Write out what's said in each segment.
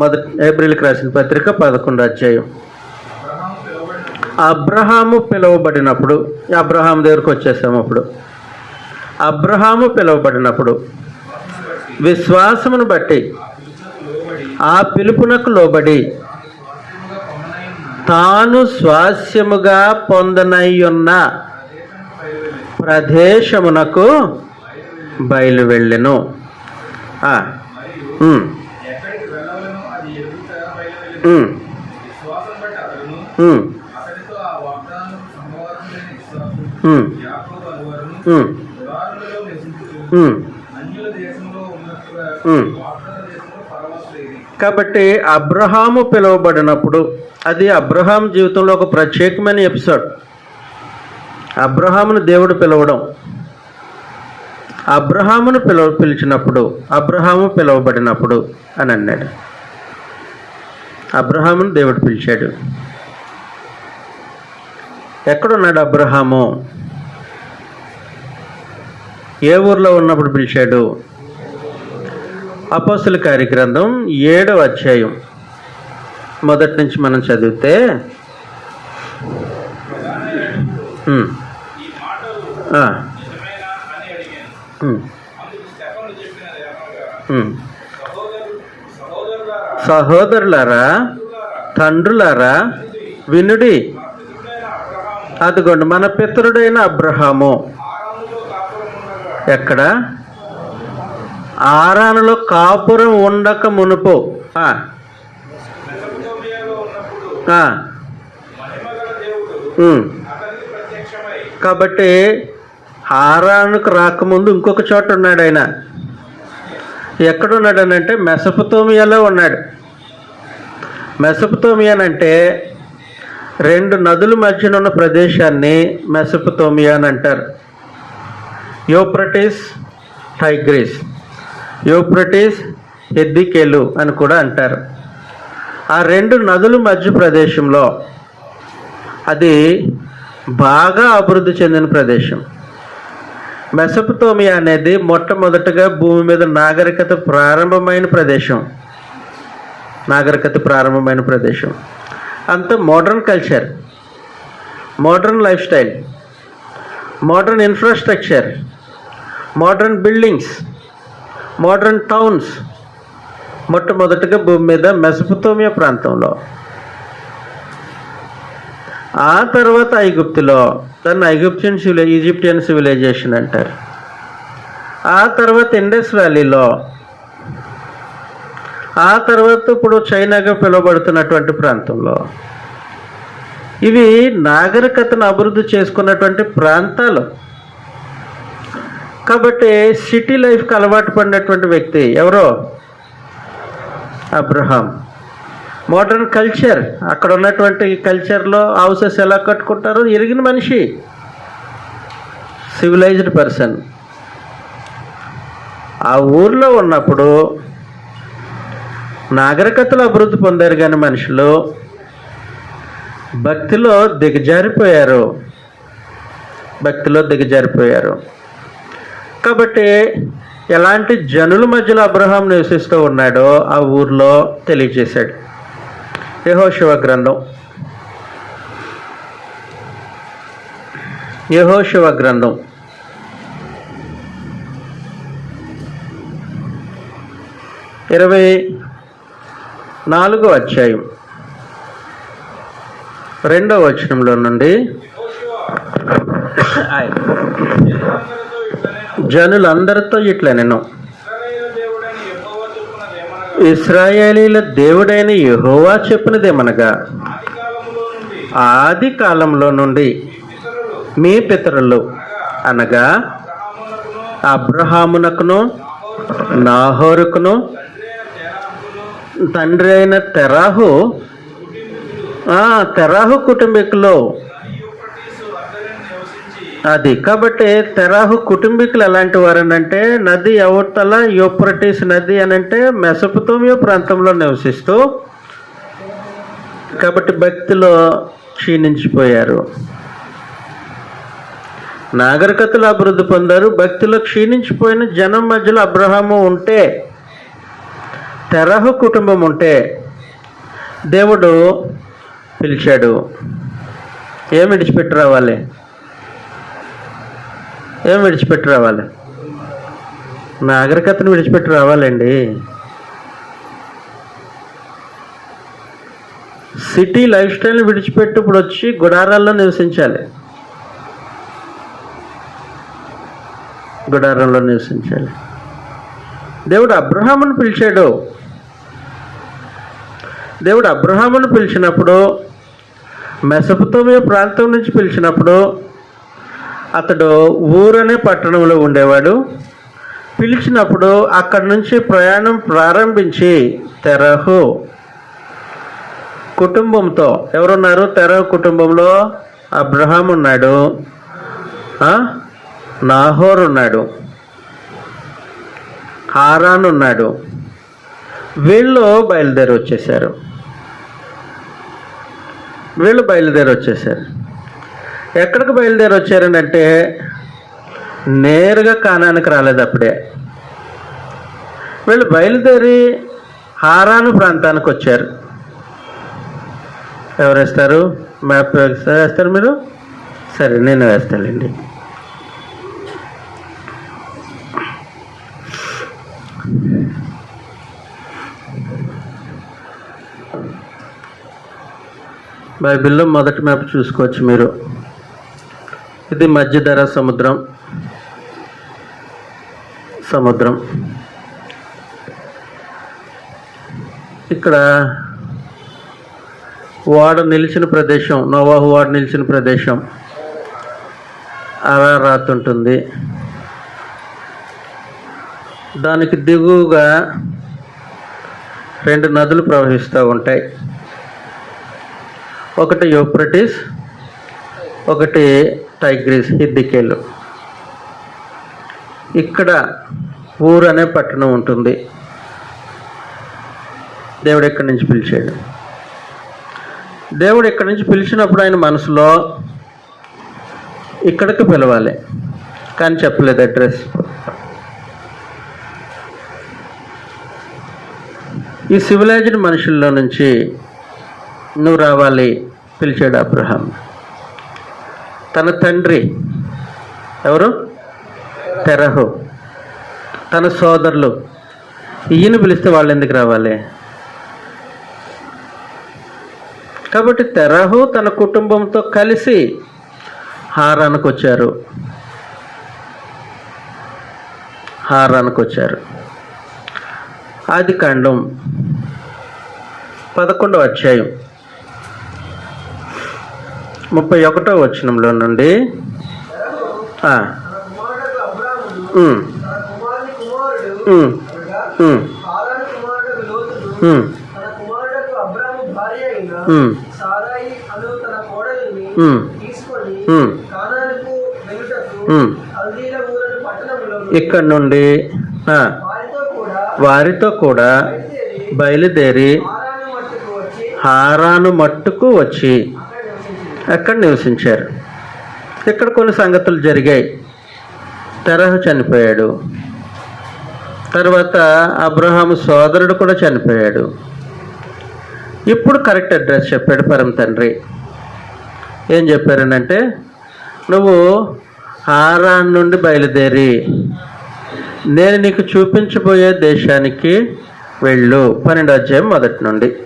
మొదటి ఏప్రిల్కి రాసిన పత్రిక పదకొండు అధ్యాయం. అబ్రహాము పిలువబడినప్పుడు అబ్రహాం దగ్గరకు వచ్చేసాము అప్పుడు. అబ్రహాము పిలువబడినప్పుడు విశ్వాసమును బట్టి ఆ పిలుపునకు లోబడి తాను స్వాస్యముగా పొందనయ్యున్న ప్రదేశమునకు బయలు వెళ్ళెను కాబట్టి అబ్రహాము పిలువబడినప్పుడు అది అబ్రహాం జీవితంలో ఒక ప్రత్యేకమైన ఎపిసోడ్. అబ్రహామును దేవుడు పిలవడం. అబ్రహామును పిలవ పిలిచినప్పుడు అబ్రహాము పిలువబడినప్పుడు అని అన్నాడు. అబ్రహామును దేవుడు పిలిచాడు. ఎక్కడున్నాడు అబ్రహాము? ఏ ఊర్లో ఉన్నప్పుడు పిలిచాడు? అపోస్తుల కార్యగ్రంథం ఏడవ అధ్యాయం. మొదటి నుంచి మనం చదివితే ఆ, సహోదరులారా తండ్రులారా వినుడి. అదిగోండి మన పితరుడైన అబ్రహాము. ఎక్కడ? ఆరానులో కాపురం ఉండక మునుపు. కాబట్టి ఆరానుకు రాకముందు ఇంకొక చోట ఉన్నాడు ఆయన. ఎక్కడున్నాడు అని అంటే మెసపతోమియాలో ఉన్నాడు. మెసపతోమియాన్ అంటే రెండు నదుల మధ్యన ఉన్న ప్రదేశాన్ని మెసపతోమియా అని అంటారు యోప్రటిస్ టైగ్రీస్ యోప్రటిస్ ఎద్దికేలు అని కూడా అంటారు. ఆ రెండు నదుల మధ్య ప్రదేశంలో అది బాగా అభివృద్ధి చెందిన ప్రదేశం. మెసపతోమియా అనేది మొట్టమొదటగా భూమి మీద నాగరికత ప్రారంభమైన ప్రదేశం. నాగరికత ప్రారంభమైన ప్రదేశం. అంత modern culture. Modern lifestyle. Modern infrastructure. Modern buildings. Modern towns. మొట్టమొదటగా భూమి మీద మెసపతోమియా ప్రాంతంలో. ఆ తర్వాత ఐగుప్తులో దాన్ని ఐగుప్తియన్ సివిలై ఈజిప్టియన్ సివిలైజేషన్ అంటారు. ఆ తర్వాత ఇండస్ వ్యాలీలో ఆ తర్వాత ఇప్పుడు చైనాగా పిలువబడుతున్నటువంటి ప్రాంతంలో ఇవి నాగరికతను అభివృద్ధి చేసుకున్నటువంటి ప్రాంతాలు. కాబట్టి సిటీ లైఫ్కి అలవాటు పడినటువంటి వ్యక్తి ఎవరో? అబ్రహాం. మోడర్న్ కల్చర్ అక్కడ ఉన్నటువంటి కల్చర్లో హౌసెస్ ఎలా కట్టుకుంటారో ఎరిగిన మనిషి. సివిలైజ్డ్ పర్సన్ ఆ ఊర్లో ఉన్నప్పుడు నాగరికతలో అభివృద్ధి పొందారు కానీ మనుషులు భక్తిలో దిగజారిపోయారు. భక్తిలో దిగజారిపోయారు. కాబట్టి ఎలాంటి జనుల మధ్యలో అబ్రహాం నివసిస్తూ ఉన్నాడో ఆ ఊర్లో తెలియజేశాడు. యహోశివ గ్రంథం. యహోశివ గ్రంథం. ఇరవై నాలుగో అధ్యాయం. రెండో వచనంలో నుండి జనులందరితో ఇట్లా నేను ఇశ్రాయేలు దేవుడైన యెహోవా చెప్పున్నది ఏమనగా ఇస్రాయేలీల దేవుడైన యహోవా చెప్పినదేమనగా ఆది నుండి కాలంలో నుండి మీ పితరులు అనగా అబ్రహామునకును నాహోరుకును తండ్రి అయిన తెరాహు తెరాహు కుటుంబీకులు అది. కాబట్టి తెరాహు కుటుంబీకులు ఎలాంటి వారనంటే నది అవతల యూప్రటీస్ నది అని అంటే మెసపుతోమియో ప్రాంతంలో నివసిస్తూ కాబట్టి భక్తిలో క్షీణించిపోయారు. నాగరికతలు అభివృద్ధి పొందారు భక్తిలో క్షీణించిపోయిన జనం మధ్యలో అబ్రహాము ఉంటే తెరహు కుటుంబం ఉంటే దేవుడు పిలిచాడు. ఏం విడిచిపెట్టి రావాలి? ఏం విడిచిపెట్టి రావాలి? నాగరికతను విడిచిపెట్టి రావాలండి. సిటీ లైఫ్ స్టైల్ని విడిచిపెట్టి ఇప్పుడు వచ్చి గుడారాల్లో నివసించాలి. గుడారంలో నివసించాలి. దేవుడు అబ్రహామును పిలిచాడు. దేవుడు అబ్రహామును పిలిచినప్పుడు మెసపుతోమే ప్రాంతం నుంచి పిలిచినప్పుడు అతడు ఊరనే పట్టణంలో ఉండేవాడు. పిలిచినప్పుడు అక్కడి నుంచి ప్రయాణం ప్రారంభించి తెరహు కుటుంబంతో ఎవరున్నారు? తెరహు కుటుంబంలో అబ్రహాం ఉన్నాడు. నాహోర్ ఉన్నాడు. హారాన్ ఉన్నాడు. వీళ్ళు బయలుదేరి వచ్చేసారు వీళ్ళు బయలుదేరి వచ్చేసారు ఎక్కడికి బయలుదేరి వచ్చారనంటే నేరుగా కానానికి రాలేదు అప్పుడే. వీళ్ళు బయలుదేరి హారాను ప్రాంతానికి వచ్చారు. ఎవరు వేస్తారు? మ్యాప్ వేస్తారు మీరు? సరే నేను వేస్తానండి బైబిల్లో మొదటి మ్యాప్ చూసుకోవచ్చు మీరు. ఇది మధ్యధర సముద్రం. సముద్రం. ఇక్కడ వాడ నిలిచిన ప్రదేశం నోవాహు వాడ నిలిచిన ప్రదేశం. అరారాత్ ఉంటుంది. దానికి దిగువగా రెండు నదులు ప్రవహిస్తూ ఉంటాయి. ఒకటి యూప్రటిస్ ఒకటి టైగ్రీస్ హిద్దికేలు. ఇక్కడ ఊరు అనే పట్టణం ఉంటుంది. దేవుడు ఎక్కడి నుంచి పిలిచాడు? దేవుడు ఎక్కడి నుంచి పిలిచినప్పుడు ఆయన మనసులో ఇక్కడికి పిలవాలి. కానీ చెప్పలేదు అడ్రస్. ఈ సివిలైజ్డ్ మనుషుల్లో నుంచి నువ్వు రావాలి పిలిచాడు అబ్రహాం. తన తండ్రి. ఎవరు? తెరహు. తన సోదరులు. ఈయన పిలిస్తే వాళ్ళు ఎందుకు రావాలి? కాబట్టి తెరహు తన కుటుంబంతో కలిసి హారానికి వచ్చారు. హారానికి వచ్చారు. ఆది కాండం పదకొండవ అధ్యాయం. ముప్పై ఒకటో వచనంలో నుండి. ఇక్కడ నుండి వారితో కూడా బయలుదేరి హారాను మట్టుకు వచ్చి అక్కడ నివసించారు. ఇక్కడ కొన్ని సంగతులు జరిగాయి. తెరహు చనిపోయాడు. తర్వాత అబ్రహాము సోదరుడు కూడా చనిపోయాడు. ఇప్పుడు కరెక్ట్ అడ్రస్ చెప్పాడు పరమ తండ్రి. ఏం చెప్పారనంటే నువ్వు హారాన్ నుండి బయలుదేరి నేను నీకు చూపించబోయే దేశానికి వెళ్ళు. పన్నెండు అధ్యాయం మొదటి నుండి.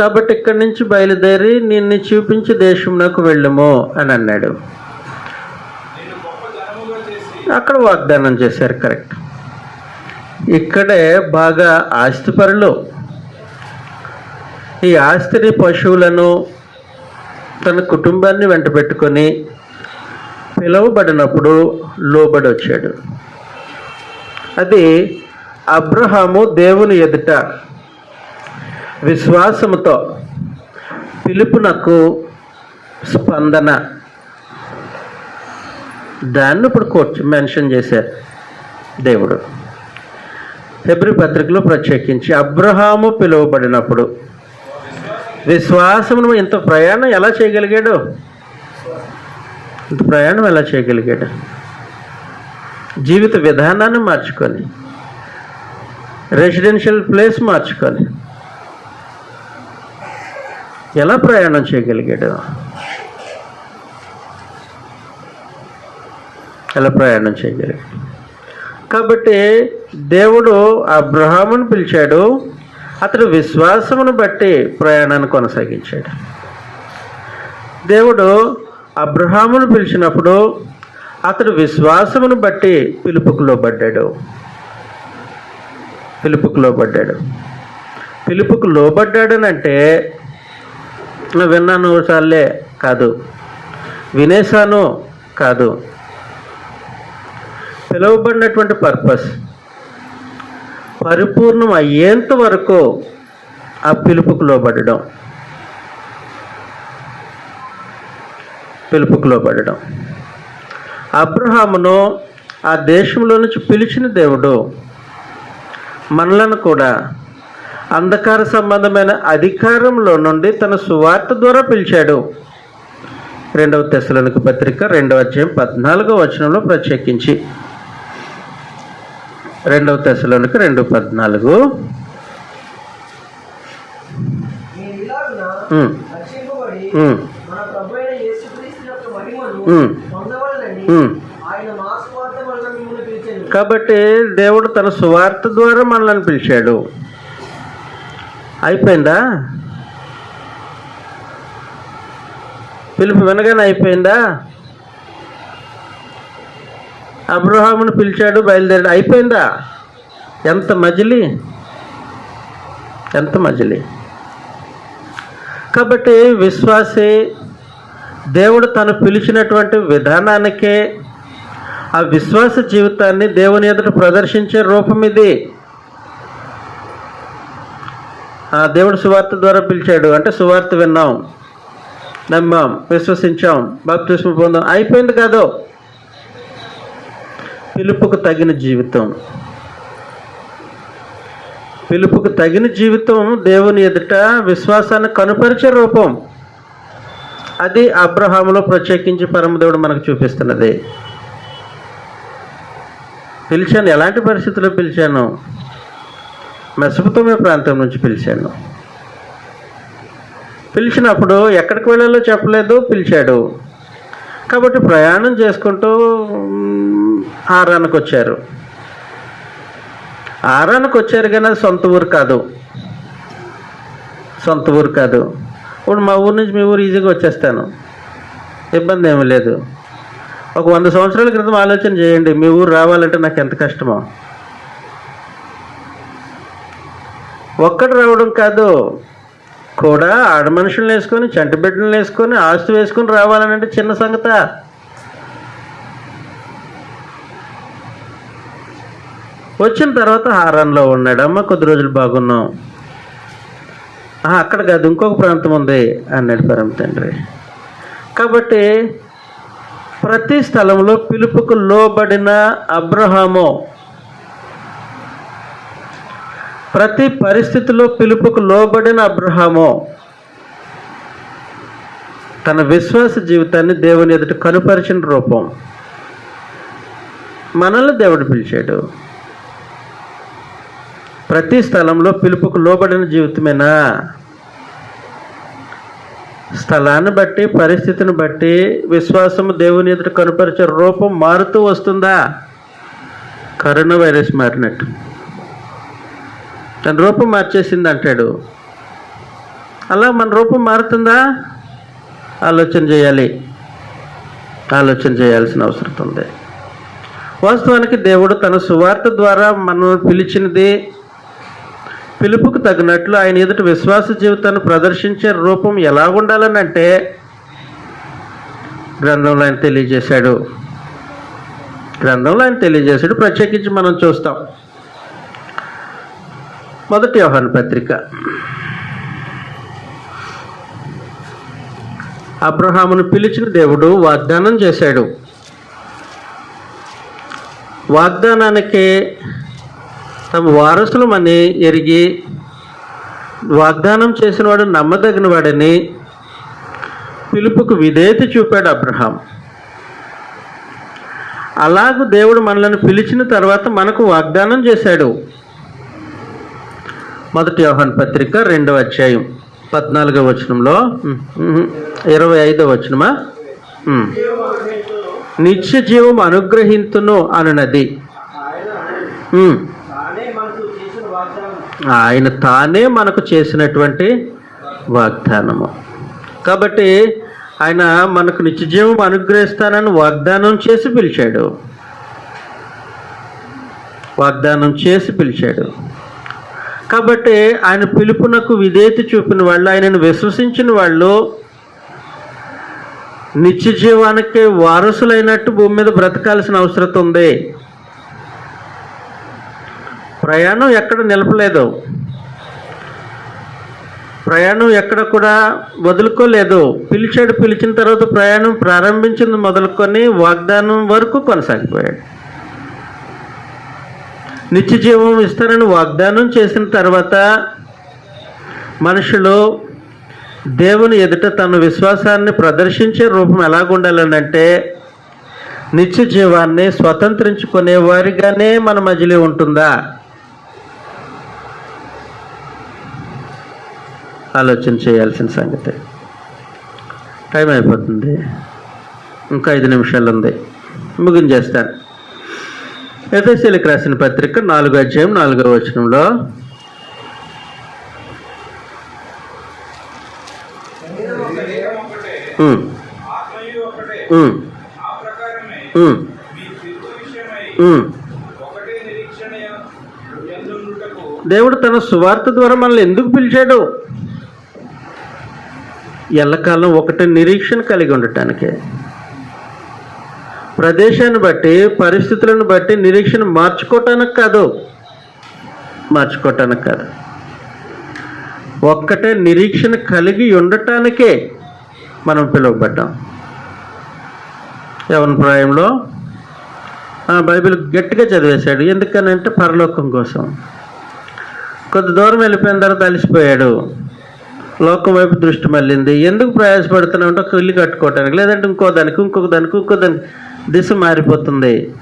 కాబట్టి ఇక్కడి నుంచి బయలుదేరి నిన్ను చూపించి దేశంలోకి వెళ్ళము అని అన్నాడు. అక్కడ వాగ్దానం చేశారు కరెక్ట్. ఇక్కడే బాగా ఆస్తిపరులు ఈ ఆస్తిని పశువులను తన కుటుంబాన్ని వెంట పెట్టుకొని పిలువబడినప్పుడు లోబడి వచ్చాడు అది అబ్రహాము దేవుని ఎదుట విశ్వాసముతో పిలుపునకు స్పందన. దాన్ని ఇప్పుడు కోర్చు మెన్షన్ చేశారు దేవుడు. హెబ్రి పత్రికలో ప్రత్యేకించి అబ్రహాము పిలువబడినప్పుడు విశ్వాసమును ఇంత ప్రయాణం ఎలా చేయగలిగాడు? ప్రయాణం ఎలా చేయగలిగాడు? జీవిత విధానాన్ని మార్చుకొని రెసిడెన్షియల్ ప్లేస్ మార్చుకొని ఎలా ప్రయాణం చేయగలిగాడు? ఎలా ప్రయాణం చేయగలిగాడు? కాబట్టి దేవుడు అబ్రహామును పిలిచాడు అతడు విశ్వాసమును బట్టి ప్రయాణాన్ని కొనసాగించాడు. దేవుడు అబ్రహామును పిలిచినప్పుడు అతడు విశ్వాసమును బట్టి పిలుపుకు లోబడ్డాడు పిలుపుకు లోబడ్డాడు పిలుపుకు లోబడ్డాడనంటే విన్నాను చాలే కాదు. వినేశాను కాదు. పిలువబడినటువంటి పర్పస్ పరిపూర్ణం అయ్యేంత వరకు ఆ పిలుపుకు లోబడడం పిలుపుకు లోబడడం. అబ్రహామును ఆ దేశంలో నుంచి పిలిచిన దేవుడు మనలను కూడా అంధకార సంబంధమైన అధికారంలో నుండి తన సువార్త ద్వారా పిలిచాడు. రెండవ తెశలోనికి పత్రిక రెండవ అధ్యాయం పద్నాలుగో వచనంలో ప్రత్యేకించి. రెండవ తెశలోనికి రెండు పద్నాలుగు. రక్షింపబడి కాబట్టి దేవుడు తన సువార్త ద్వారా మనల్ని పిలిచాడు. అయిపోయిందా? పిలుపు వినగానే అయిపోయిందా? అబ్రహామును పిలిచాడు బయలుదేరాడు. అయిపోయిందా? ఎంత మజిలి? ఎంత మజిలి? కాబట్టి విశ్వాసే దేవుడు తను పిలిచినటువంటి విధానానికే ఆ విశ్వాస జీవితాన్ని దేవుని ఎదుట ప్రదర్శించే రూపం ఇది. ఆ దేవుడు సువార్త ద్వారా పిలిచాడు. అంటే సువార్త విన్నాం నమ్మాం విశ్వసించాం బాప్తిస్మ పొందాం. అయిపోయింది కాదు. పిలుపుకు తగిన జీవితం. పిలుపుకు తగిన జీవితం దేవుని ఎదుట విశ్వాసాన్ని కనుపరిచే రూపం. అది అబ్రహాములో ప్రత్యేకించి పరమదేవుడు మనకు చూపిస్తున్నది. పిలిచాను. ఎలాంటి పరిస్థితుల్లో పిలిచాను? మెసపుతోమే ప్రాంతం నుంచి పిలిచాను. పిలిచినప్పుడు ఎక్కడికి వెళ్ళాలో చెప్పలేదు పిలిచాడు. కాబట్టి ప్రయాణం చేసుకుంటూ ఆరానికి వచ్చారు. ఆరానికి వచ్చారు కానీ అది సొంత ఊరు కాదు. సొంత ఊరు కాదు. ఇప్పుడు మా ఊరు నుంచి మీ ఊరు ఈజీగా వచ్చేస్తాను. ఇబ్బంది ఏమీ లేదు. ఒక వంద సంవత్సరాల క్రితం ఆలోచన చేయండి మీ ఊరు రావాలంటే నాకు ఎంత కష్టమో. ఒక్కడు రావడం కాదు కూడా ఆడ మనుషులను వేసుకొని చంటి బిడ్డలను వేసుకొని ఆస్తి వేసుకొని రావాలనంటే చిన్న సంగత. వచ్చిన తర్వాత హారంలో ఉన్నాడమ్మ కొద్ది రోజులు బాగున్నాం. అక్కడ కాదు ఇంకొక ప్రాంతం ఉంది అన్నాడు పరమ తండ్రి. కాబట్టి ప్రతి స్థలంలో పిలుపుకు లోబడిన అబ్రహాము ప్రతి పరిస్థితిలో పిలుపుకు లోబడిన అబ్రహాము తన విశ్వాస జీవితాన్ని దేవుని ఎదుట కనుపరిచిన రూపం. మనల్ని దేవుడు పిలిచాడు. ప్రతి స్థలంలో పిలుపుకు లోబడిన జీవితమేనా? స్థలాన్ని బట్టి పరిస్థితిని బట్టి విశ్వాసము దేవుని ఎదుట కనుపరిచే రూపం మారుతూ వస్తుందా? కరోనా వైరస్ మారినట్టు. తన రూపం మార్చేసింది అంటాడు. అలా మన రూపం మారుతుందా? ఆలోచన చేయాలి. ఆలోచన చేయాల్సిన అవసరం ఉంది. వాస్తవానికి దేవుడు తన సువార్త ద్వారా మనల్ని పిలిచినది పిలుపుకు తగినట్లు ఆయన ఎదుట విశ్వాస జీవితాన్ని ప్రదర్శించే రూపం ఎలా ఉండాలని అంటే గ్రంథంలో ఆయన తెలియజేశాడు. గ్రంథంలో ఆయన తెలియజేశాడు. ప్రత్యేకించి మనం చూస్తాం. మొదటి యోహాను పత్రిక. అబ్రహామును పిలిచిన దేవుడు వాగ్దానం చేశాడు. వాగ్దానానికి తమ వారసులమని ఎరిగి వాగ్దానం చేసినవాడు నమ్మదగిన వాడని పిలుపుకు విధేయత చూపాడు అబ్రహాం. అలాగూ దేవుడు మనల్ని పిలిచిన తర్వాత మనకు వాగ్దానం చేశాడు. మొదటి యోహాన్ పత్రిక రెండవ అధ్యాయం పద్నాలుగవ వచనంలో ఇరవై ఐదవ వచనమా? నిత్య జీవం అనుగ్రహింతును అనునది ఆయన ఉమ్. తానే మనకు చేసిన వాగ్దానం ఆయన తానే మనకు చేసినటువంటి వాగ్దానము. కాబట్టి ఆయన మనకు నిత్యజీవం అనుగ్రహిస్తానని వాగ్దానం చేసి పిలిచాడు. వాగ్దానం చేసి పిలిచాడు. కాబట్టి ఆయన పిలుపునకు విధేయత చూపిన వాళ్ళు ఆయనను విశ్వసించిన వాళ్ళు నిత్య జీవానికి వారసులైనట్టు భూమి మీద బ్రతకాల్సిన అవసరం ఉంది. ప్రయాణం ఎక్కడ నిలపలేదు. ప్రయాణం ఎక్కడ కూడా వదులుకోలేదు. పిలిచాడు పిలిచిన తర్వాత ప్రయాణం ప్రారంభించింది మొదలుకొని వాగ్దానం వరకు కొనసాగిపోయాడు. నిత్య జీవం ఇస్తారని వాగ్దానం చేసిన తర్వాత మనుషులు దేవుని ఎదుట తన విశ్వాసాన్ని ప్రదర్శించే రూపం ఎలాగుండాలనంటే నిత్య జీవాన్ని స్వతంత్రించుకునే వారిగానే మన మధ్యలో ఉంటుందా? ఆలోచన చేయాల్సిన సంగతి. టైం అయిపోతుంది. ఇంకా ఐదు నిమిషాలు ఉంది. ముగించేస్తాను. ఎఫ్ఎస్సీలకు రాసిన పత్రిక నాలుగో అధ్యాయం నాలుగో వచనంలో దేవుడు తన సువార్త ద్వారా మనల్ని ఎందుకు పిలిచాడు? ఎల్లకాలం ఒకటి నిరీక్షణ కలిగి ఉండటానికి. ప్రదేశాన్ని బట్టి పరిస్థితులను బట్టి నిరీక్షణ మార్చుకోవటానికి కాదు. మార్చుకోవటానికి కాదు. ఒక్కటే నిరీక్షణ కలిగి ఉండటానికే మనం పిలువబడ్డాం. యవన ప్రాయంలో ఆ బైబిల్ గట్టిగా చదివేశాడు. ఎందుకనంటే పరలోకం కోసం. కొద్ది దూరం వెళ్ళిపోయిన తర్వాత అలసిపోయాడు. లోకం వైపు దృష్టి మళ్ళింది. ఎందుకు ప్రయాసపడుతున్నావు? అంటే ఒక ఇల్లు కట్టుకోవటానికి. లేదంటే ఇంకో దానికి ఇంకొక దానికి ఇంకో దానికి దిశ మారిపోతుంది.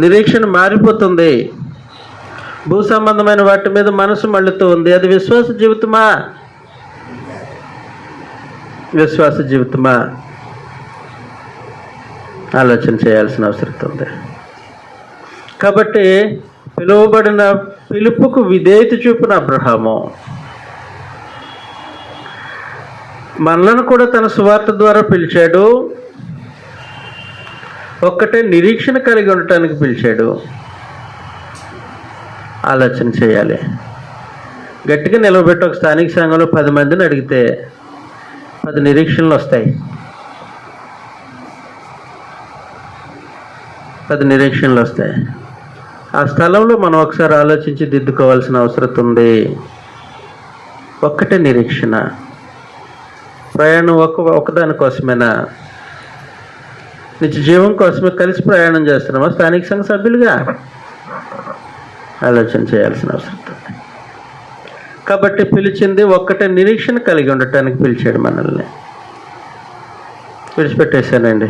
నిరీక్షణ మారిపోతుంది. భూ సంబంధమైన వాటి మీద మనసు మళ్ళుతూ ఉంది. అది విశ్వాస జీవితమా? విశ్వాస జీవితమా? ఆలోచన చేయాల్సిన అవసరం ఉంది. కాబట్టి పిలువబడిన పిలుపుకు విధేయత చూపిన అబ్రహాము. మనలను కూడా తన సువార్త ద్వారా పిలిచాడు. ఒక్కటే నిరీక్షణ కలిగి ఉండటానికి పిలిచాడు. ఆలోచన చేయాలి. గట్టిగా నిలబెట్టి ఒక స్థానిక సంఘంలో పది మందిని అడిగితే పది నిరీక్షణలు వస్తాయి. పది నిరీక్షణలు వస్తాయి. ఆ స్థలంలో మనం ఒకసారి ఆలోచించి దిద్దుకోవాల్సిన అవసరం ఉంది. ఒక్కటే నిరీక్షణ. ప్రయాణం ఒక ఒకదాని కోసమేనా? నిత్య జీవం కోసమే కలిసి ప్రయాణం చేస్తున్నామా స్థానిక సంఘ సభ్యులుగా? ఆలోచన చేయాల్సిన అవసరం కాబట్టి పిలిచింది ఒక్కటే నిరీక్షణ కలిగి ఉండటానికి పిలిచాడు మనల్ని. విడిచిపెట్టేశానండి.